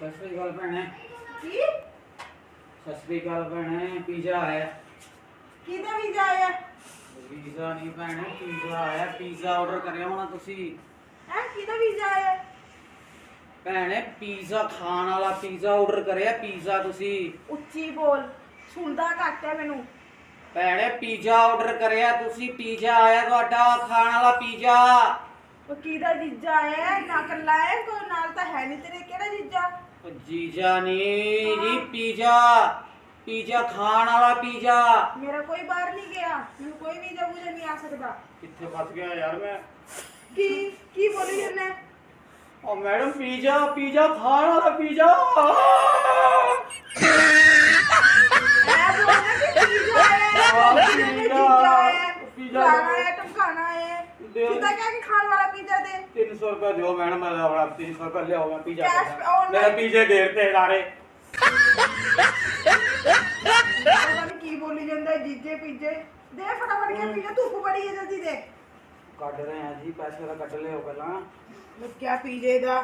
ਸਤਿ ਸ੍ਰੀ ਅਕਾਲ ਭੈਣੇ। ਕੀ? ਸਤਿ ਸ੍ਰੀ ਅਕਾਲ ਭੈਣੇ ਪੀਜ਼ਾ ਆਇਆ। ਕਿਹਦਾ ਵੀਜ਼ਾ ਆਇਆ? ਪੀਜ਼ਾ ਨਹੀਂ ਭੈਣੇ ਪੀਜ਼ਾ ਆਇਆ। ਪੀਜ਼ਾ ਆਰਡਰ ਕਰਿਆ ਹੋਣਾ ਤੁਸੀਂ। ਹੈ ਕਿਹਦਾ ਵੀਜ਼ਾ ਆਇਆ? ਭੈਣੇ ਪੀਜ਼ਾ ਖਾਣ ਵਾਲਾ ਪੀਜ਼ਾ ਆਰਡਰ ਕਰਿਆ ਪੀਜ਼ਾ ਤੁਸੀਂ। ਉੱਚੀ ਬੋਲ ਸੁਣਦਾ ਘੱਟ ਹੈ ਮੈਨੂੰ। ਭੈਣੇ ਪੀਜ਼ਾ ਆਰਡਰ ਕਰਿਆ ਤੁਸੀਂ ਪੀਜ਼ਾ ਆਇਆ ਤੁਹਾਡਾ ਖਾਣ ਵਾਲਾ ਪੀਜ਼ਾ। ਉਹ ਕਿਹਦਾ ਜੀਜਾ ਆਇਆ? ਨਾ ਕੱਲਾ ਹੈ ਕੋਈ ਨਾਲ ਤਾਂ ਹੈ ਨਹੀਂ ਤੇਰੇ ਕਿਹੜਾ ਜੀਜਾ? ਉਹ ਜੀਜਾ ਨਹੀਂ ਜੀ ਪੀਜ਼ਾ ਪੀਜ਼ਾ ਖਾਣ ਵਾਲਾ ਪੀਜ਼ਾ ਮੇਰਾ ਕੋਈ ਬਾਹਰ ਨਹੀਂ ਗਿਆ ਮੈਨੂੰ ਕੋਈ ਵੀਜ਼ਾ ਵੂਜ਼ਾ ਨਹੀਂ ਆ ਸਕਦਾ ਕਿੱਥੇ ਫਸ ਗਿਆ ਯਾਰ ਮੈਂ ਕੀ ਕੀ ਬੋਲੀ ਜੰਨੇ ਉਹ ਮੈਡਮ ਪੀਜ਼ਾ ਪੀਜ਼ਾ ਖਾਣ ਵਾਲਾ ਪੀਜ਼ਾ ਐ ਬੋਲਣਾ ਕਿ ਵੀਜ਼ਾ ਆਇਆ ਆਹ, ਵੀਜ਼ਾ ਪੀਜ਼ਾ, ਆਇਆ ਪੀਜ਼ਾ। 300 ਰੁਪਏ ਦਿਓ ਮੈਡਮ ਮੈਂ ਆਪਣਾ 300 ਰੁਪਏ ਲਿਆਓ ਮੈਂ ਪੀਜ਼ਾ Cash online- ਮੇਰੇ ਪੀਜ਼ੇ ਦੇਰ ਤੇ ਸਾਰੇ ਪਤਾ ਨੀ ਕੀ ਬੋਲੀ ਜਾਂਦਾ ਜੀਜੇ ਪੀਜੇ ਦੇ ਫਟਾਫਟ ਕੇ ਪੀਜੇ ਧੁੱਪ ਬੜੀ ਹੈ ਜਲਦੀ ਦੇ ਕੱਢ ਰਹੇ ਆ ਜੀ ਪੈਸੇ ਦਾ ਕੱਢ ਲਿਓ ਪਹਿਲਾਂ ਕਿਆ ਪੀਜੇ ਦਾ